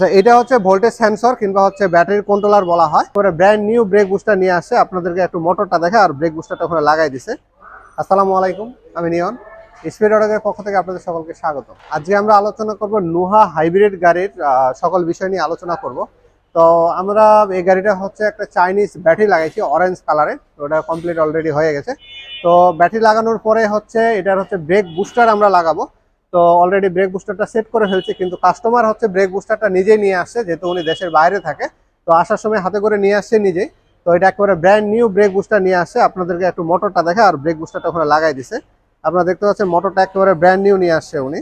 আচ্ছা, এটা হচ্ছে ভোল্টেজ সেন্সর কিংবা হচ্ছে ব্যাটারি কন্ট্রোলার বলা হয়। পরে ব্র্যান্ড নিউ ব্রেক বুস্টার নিয়ে আসছে। আপনাদেরকে একটু মোটরটা দেখে আর ব্রেক বুস্টারটা ওখানে লাগাই দিছে। আসসালামু আলাইকুম আমি নিয়ন। স্পিড অর্ডারের পক্ষ থেকে আপনাদের সকলকে স্বাগত। আজকে আমরা আলোচনা করব নুহা হাইব্রিড গাড়ির সকল বিষয় নিয়ে আলোচনা করব। তো আমরা এই গাড়িটা হচ্ছে একটা চাইনিজ ব্যাটারি লাগাইছি অরেঞ্জ কালারে ওটা কমপ্লিট অলরেডি হয়ে গেছে। তো ব্যাটারি লাগানোর পরে হচ্ছে এটার হচ্ছে ব্রেক বুস্টার আমরা লাগাবো। তো অলরেডি ব্রেক বুস্টারটা সেট করে ফেলছে, কিন্তু কাস্টমার হচ্ছে ব্রেক বুস্টারটা নিজেই নিয়ে আসছে, যেহেতু উনি দেশের বাইরে থাকে। তো আসার সময় হাতে করে নিয়ে আসছে নিজেই। তো এটা একেবারে ব্র্যান্ড নিউ ব্রেক বুস্টার নিয়ে আসছে। আপনাদেরকে একটু মোটরটা দেখে, আর ব্রেক বুস্টারটা ওখানে লাগাই দিছে। আপনারা দেখতে পাচ্ছেন মোটরটা একেবারে ব্র্যান্ড নিউ নিয়ে আসছে উনি।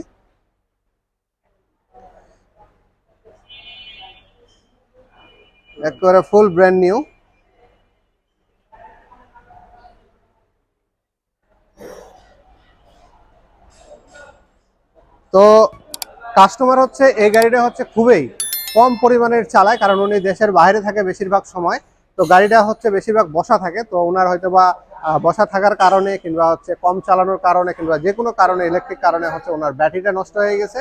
একেবারে ফুল ব্র্যান্ড নিউ তো কাস্টমার হচ্ছে, এই গাড়িটা হচ্ছে খুবই কম পরিমাণের চালায়, কারণ উনি দেশের বাইরে থাকে বেশিরভাগ সময়। তো গাড়িটা হচ্ছে বেশিরভাগ বসা থাকে, তো ওনার হয়তো বা বসা থাকার কারণে কিংবা হচ্ছে কম চালানোর কারণে কিংবা যে কোনো কারণে ইলেকট্রিক কারণে হচ্ছে ওনার ব্যাটারিটা নষ্ট হয়ে গেছে,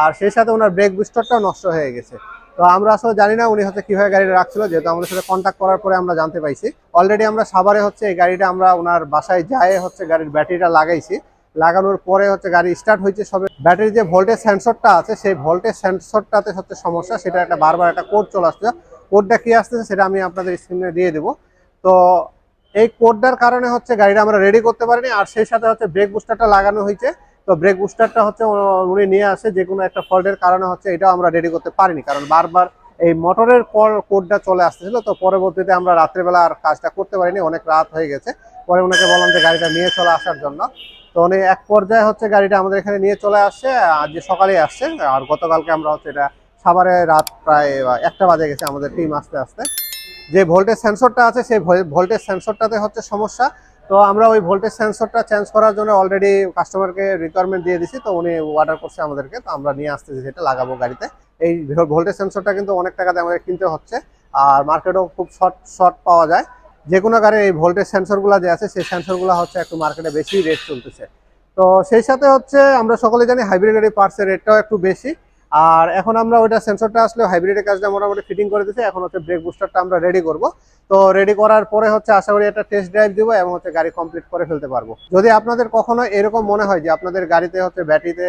আর সেই সাথে ওনার ব্রেক বুস্টারটাও নষ্ট হয়ে গেছে। তো আমরা আসলে জানি না উনি হচ্ছে কীভাবে গাড়িটা রাখছিল, যেহেতু আমাদের সাথে কন্ট্যাক্ট করার পরে আমরা জানতে পাইছি। অলরেডি আমরা সাভারে হচ্ছে এই গাড়িটা আমরা ওনার বাসায় যায় হচ্ছে গাড়ির ব্যাটারিটা লাগাইছি। লাগানোর পরে হচ্ছে গাড়ি স্টার্ট হয়েছে সবে। ব্যাটারি যে ভোল্টেজ সেন্সরটা আছে, সেই ভোল্টেজ সেন্সরটাতে হচ্ছে সমস্যা। সেটা একটা বারবার একটা কোড চলে আসছে। কোডটা কী আসতেছে সেটা আমি আপনাদের স্ক্রিনে দিয়ে দেবো। তো এই কোডটার কারণে হচ্ছে গাড়িটা আমরা রেডি করতে পারিনি। আর সেই সাথে হচ্ছে ব্রেক বুস্টারটা লাগানো হয়েছে। তো ব্রেক বুস্টারটা হচ্ছে উনি নিয়ে আসে যে কোনো একটা ফল্টের কারণে হচ্ছে এটাও আমরা রেডি করতে পারিনি। কারণ বারবার এই মোটরের পর কোডটা চলে আসতেছিল। তো পরবর্তীতে আমরা রাত্রেবেলা আর কাজটা করতে পারিনি। অনেক রাত হয়ে গেছে। পরে ওনাকে বললাম যে গাড়িটা নিয়ে চলে আসার জন্য। তো উনি এক পর্যায়ে হচ্ছে গাড়িটা আমাদের এখানে নিয়ে চলে আসছে আজ সকালে আসছে আর গতকালকে আমরা হচ্ছে এটা সাভারে রাত প্রায় একটা বাজে গেছে আমাদের টিম আসতে আসতে। যে ভোল্টেজ সেন্সরটা আছে, সেই ভোল্টেজ সেন্সরটাতে হচ্ছে সমস্যা। তো আমরা ওই ভোল্টেজ সেন্সরটা চেঞ্জ করার জন্য অলরেডি কাস্টমারকে রিকোয়ারমেন্ট দিয়ে দিছি, তো উনি অর্ডার করছে আমাদেরকে, তো আমরা নিয়ে আসতেছি সেটা লাগাবো গাড়িতে। এই ভোল্টেজ সেন্সরটা কিন্তু অনেক টাকাতে আমাদের কিনতে হচ্ছে, আর মার্কেটেও খুব শর্ট শর্ট পাওয়া যায়। যে কোনো গাড়ির এই ভোল্টেজ সেন্সরগুলো যে আছে, সেই সেন্সরগুলো হচ্ছে একটু মার্কেটে বেশি রেট চলতেছে। তো সেই সাথে হচ্ছে আমরা সকলে জানি হাইব্রিড গাড়ি পার্টসের রেটটাও একটু বেশি। আর এখন আমরা ওইটা সেন্সরটা আসলে হাইব্রিডের কাজটা মোটামুটি ফিটিং করে দিচ্ছি এখন হচ্ছে ব্রেক বুস্টারটা আমরা রেডি করব। তো রেডি করার পরে হচ্ছে আশা করি একটা টেস্ট ড্রাইভ দিব এবং হচ্ছে গাড়ি কমপ্লিট করে ফেলতে পারব। যদি আপনাদের কখনো এরকম মনে হয় যে আপনাদের গাড়িতে হচ্ছে ব্যাটারিতে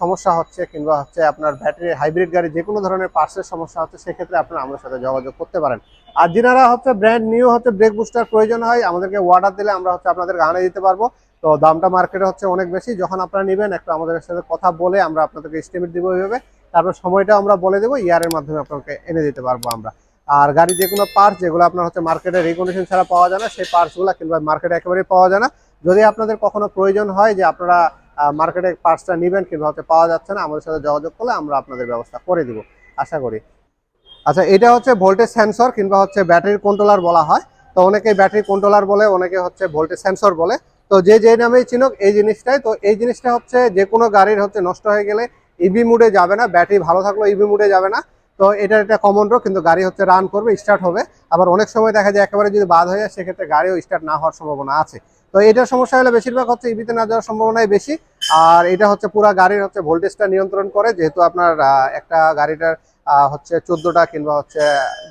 সমস্যা হচ্ছে কিংবা হচ্ছে আপনার ব্যাটারি হাইব্রিড গাড়ি যে কোনো ধরনের পার্সের সমস্যা হচ্ছে, সেক্ষেত্রে আপনারা আমাদের সাথে যোগাযোগ করতে পারেন। আর যিনারা হচ্ছে ব্র্যান্ড নিউ হচ্ছে ব্রেক বুস্টার প্রয়োজন হয়, আমাদেরকে অর্ডার দিলে আমরা হচ্ছে আপনাদের গানে দিতে পারব। তো দামটা মার্কেটে হচ্ছে অনেক বেশি। যখন আপনারা নেবেন, একটু আমাদের সাথে কথা বলে আমরা আপনাদেরকে এস্টিমেট দিব ওইভাবে। তারপর সময়টা আমরা বলে দেবো ইয়ারের মাধ্যমে আপনাকে এনে দিতে পারব আমরা। আর গাড়ি যে কোনো পার্টস যেগুলো আপনার হচ্ছে মার্কেটে রেগুলেশন ছাড়া পাওয়া যায় না, সেই পার্টসগুলো কিংবা মার্কেটে একেবারেই পাওয়া যায় না। যদি আপনাদের কখনো প্রয়োজন হয় যে আপনারা মার্কেটে পার্টসটা নেবেন কিংবা হচ্ছে পাওয়া যাচ্ছে না, আমাদের সাথে যোগাযোগ করলে আমরা আপনাদের ব্যবস্থা করে দিব, আশা করি। আচ্ছা এটা হচ্ছে ভোল্টেজ সেন্সর কিংবা হচ্ছে ব্যাটারির কন্ট্রোলার বলা হয়। তো অনেকে ব্যাটারি কন্ট্রোলার বলে, অনেকে হচ্ছে ভোল্টেজ সেন্সর বলে। তো যে যে নামেই চিনুক, এই জিনিসটাই। তো এই জিনিসটা হচ্ছে যে কোনো গাড়ির হচ্ছে নষ্ট হয়ে গেলে ইভি মুডে যাবে না ব্যাটারি ভালো থাকলেও ইভি মুডে যাবে না। তো এটার একটা কমন রোগ কিন্তু গাড়ি হচ্ছে রান করবে স্টার্ট হবে। আবার অনেক সময় দেখা যায় একেবারে যদি বাদ হয়ে যায়, সেক্ষেত্রে গাড়িও স্টার্ট না হওয়ার সম্ভাবনা আছে। তো এটার সমস্যা হলে বেশিরভাগ হচ্ছে ইভিতে না যাওয়ার সম্ভাবনাই বেশি। আর এটা হচ্ছে পুরো গাড়ির হচ্ছে ভোল্টেজটা নিয়ন্ত্রণ করে, যেহেতু আপনার একটা গাড়িটার হচ্ছে চোদ্দোটা কিংবা হচ্ছে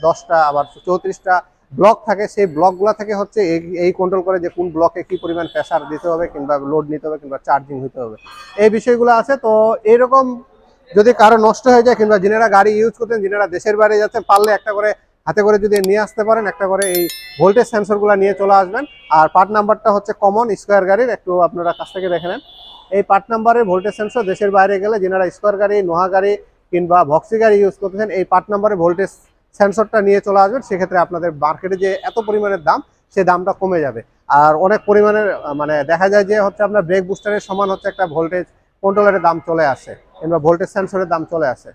দশটা, আবার চৌত্রিশটা ব্লক থাকে, সেই ব্লকগুলো থেকে হচ্ছে এই- কন্ট্রোল করে যে কোন ব্লকে কি পরিমাণ প্রেসার দিতে হবে কিংবা লোড নিতে হবে কিংবা চার্জিং হতে হবে। এই বিষয়গুলো আছে, তো এরকম যদি কারও নষ্ট হয়ে যায় কিংবা যিনারা গাড়ি ইউজ করতেন যিনারা দেশের বাইরে যাচ্ছেন, পারলে একটা করে হাতে করে যদি নিয়ে আসতে পারেন, একটা করে এই ভোল্টেজ সেন্সরগুলো নিয়ে চলে আসবেন। আর পার্ট নাম্বারটা হচ্ছে কমন স্কোয়ার গাড়ির, একটু আপনারা কাছ থেকে দেখে নেন। এই পার্ট নাম্বারের ভোল্টেজ সেন্সর দেশের বাইরে গেলে যেনারা স্কোয়ার গাড়ি, নোহা গাড়ি কিংবা ভক্সি গাড়ি ইউজ করতেছেন, এই পার্ট নাম্বারের ভোল্টেজ সেন্সরটা নিয়ে চলে আসবেন। সেক্ষেত্রে আপনাদের মার্কেটে যে এত পরিমাণের দাম, সে দামটা কমে যাবে। আর অনেক পরিমাণের মানে দেখা যায় যে হচ্ছে আপনার ব্রেক বুস্টারের সমান হচ্ছে একটা ভোল্টেজ কন্ট্রোলারের দাম চলে আসে, কিংবা ভোল্টেজ সেন্সরের দাম চলে আসে।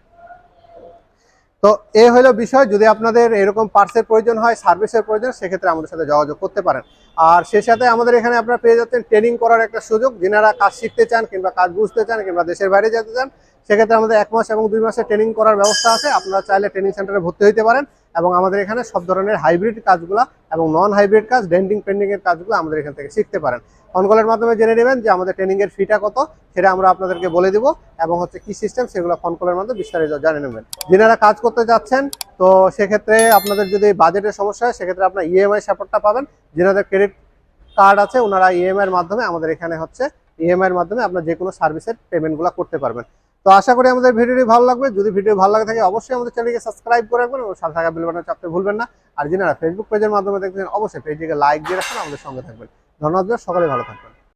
তো এই হলো বিষয়, যদি আপনাদের এরকম পার্টসের প্রয়োজন হয় সার্ভিসের প্রয়োজন, সেক্ষেত্রে আমাদের সাথে যোগাযোগ করতে পারেন। আর সেই সাথে আমাদের এখানে আপনারা পেয়ে যাচ্ছেন ট্রেনিং করার একটা সুযোগ, যিনারা কাজ শিখতে চান কিংবা কাজ বুঝতে চান কিংবা দেশের বাইরে যেতে চান, সেক্ষেত্রে আমাদের এক মাস এবং দুই মাসের ট্রেনিং করার ব্যবস্থা আছে। আপনারা চাইলে ট্রেনিং সেন্টারে ভর্তি হতে পারেন এবং আমাদের এখানে সব ধরনের হাইব্রিড কাজগুলো এবং নন হাইব্রিড কাজ ডেন্টিং পেন্ডিং এর কাজগুলো আমাদের এখান থেকে শিখতে পারেন। ফোন কলের মাধ্যমে জেনে নেবেন যে আমাদের ট্রেনিং এর ফিটা কত, সেটা আমরা আপনাদেরকে বলে দিব এবং হচ্ছে কি সিস্টেম সেগুলো ফোন কলের মাধ্যমে বিস্তারিত জানে নেবেন। যিনারা কাজ করতে যাচ্ছেন, তো সেক্ষেত্রে আপনাদের যদি বাজেটের সমস্যা হয়, সেক্ষেত্রে আপনার ইএমআই সাপোর্টটা পাবেন। যিনাদের ক্রেডিট কার্ড আছে, ওনারা ইএমআই এর মাধ্যমে আমাদের এখানে হচ্ছে ইএমআই এর মাধ্যমে আপনার যে কোনো সার্ভিসের পেমেন্টগুলো করতে পারবেন। তো আশা করি আমাদের ভিডিওটি ভালো লাগবে। যদি ভিডিও ভালো লাগে থাকে, অবশ্যই আমাদের চ্যানেলকে সাবস্ক্রাইব করে রাখবেন এবং সাথে থাকা বেল বাটন চাপতে ভুলবেন না। আর যিনারা ফেসবুক পেজের মাধ্যমে দেখছেন অবশ্যই পেজটিকে লাইক দিয়ে রাখবেন আমাদের সঙ্গে থাকবেন। ধন্যবাদ সকলে ভালো থাকবেন।